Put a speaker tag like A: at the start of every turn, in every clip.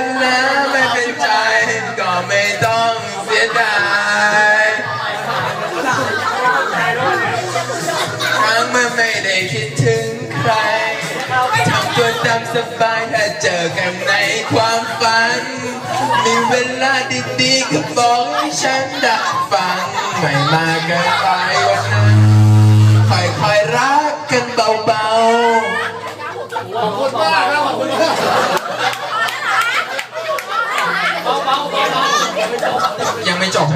A: ันแล้วไม่เป็นใจ ก็ไม่ต้องเสียดายครั้งเมื่อไม่ได้คิดถึงใครทำตัวตามสบายถ้าเจอกันในความฝัน มีเวลาดีๆก็บอกให้ฉันได้ฟัง ไม่มากเกินไปวันนั้นค่อยๆรักกันเบาๆ ยังไม่จบ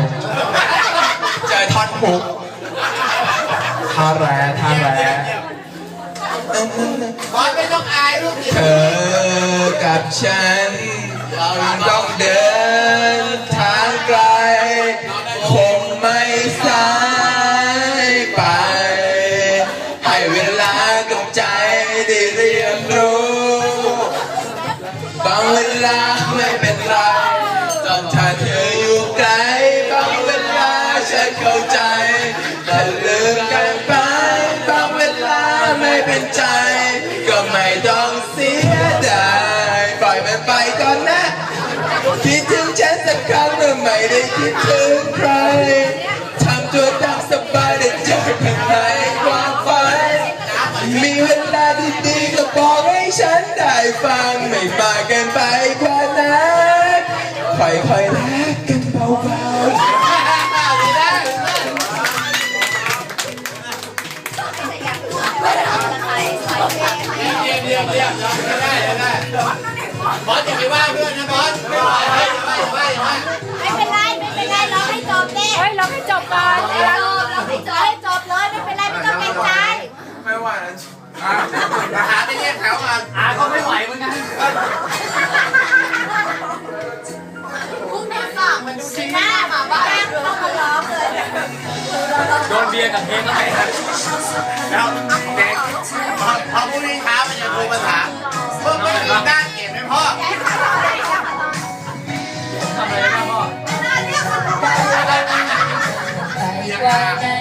A: เจอท่อนฮุกท่าแร่ท่าแร่
B: บอสไม่ต้องอายลูก
A: เธอกับฉันยังต้องเดินทางไกล คงไม่สายไป ให้เวลากับใจได้เรียนรู้ บางเวลาไม่เป็นไร เป็นใจ ก็ไม่ต้องเสียดายปล่อยมันไปก่อนนะ คิดถึงฉันสักครั้งเมื่อไม่ได้คิดถึงใครทำตัวตามสบายได้เจอกันในความฝันมีเวลาดีๆก็บอกให้ฉันได้ฟังไม่มากเกินไปกว่านั้นค่อยๆรักกันเบา
B: บเรียบเรียบได้ได้ได้บอสอย่าไปว่าเพื่อนนะบอสไม่ไหวไม่ไหวไม่ไหว
C: ไม่เป็นไรไม่เป็นไรร้องให้จบดิ
D: เฮ้ยเราให้จบก่อน
C: ให้จบร้องให้จบให้จบเลยไม่เป็นไรไม่ต้องเกรงใจ
A: ไม่ว่านะ
B: มาหาไปแยกแถวก่อา
E: ก็ไม่ไหวเหมือนกัน
C: พุ่งแม่สั่งมันดูสิหน้าหมาบ้าต้องมาร้องเลย
E: โดนเบียร์กับเพลงอะไร
B: แล้วเด็กพอพอพรุ่งนี้เช้ามันจะ Yeah.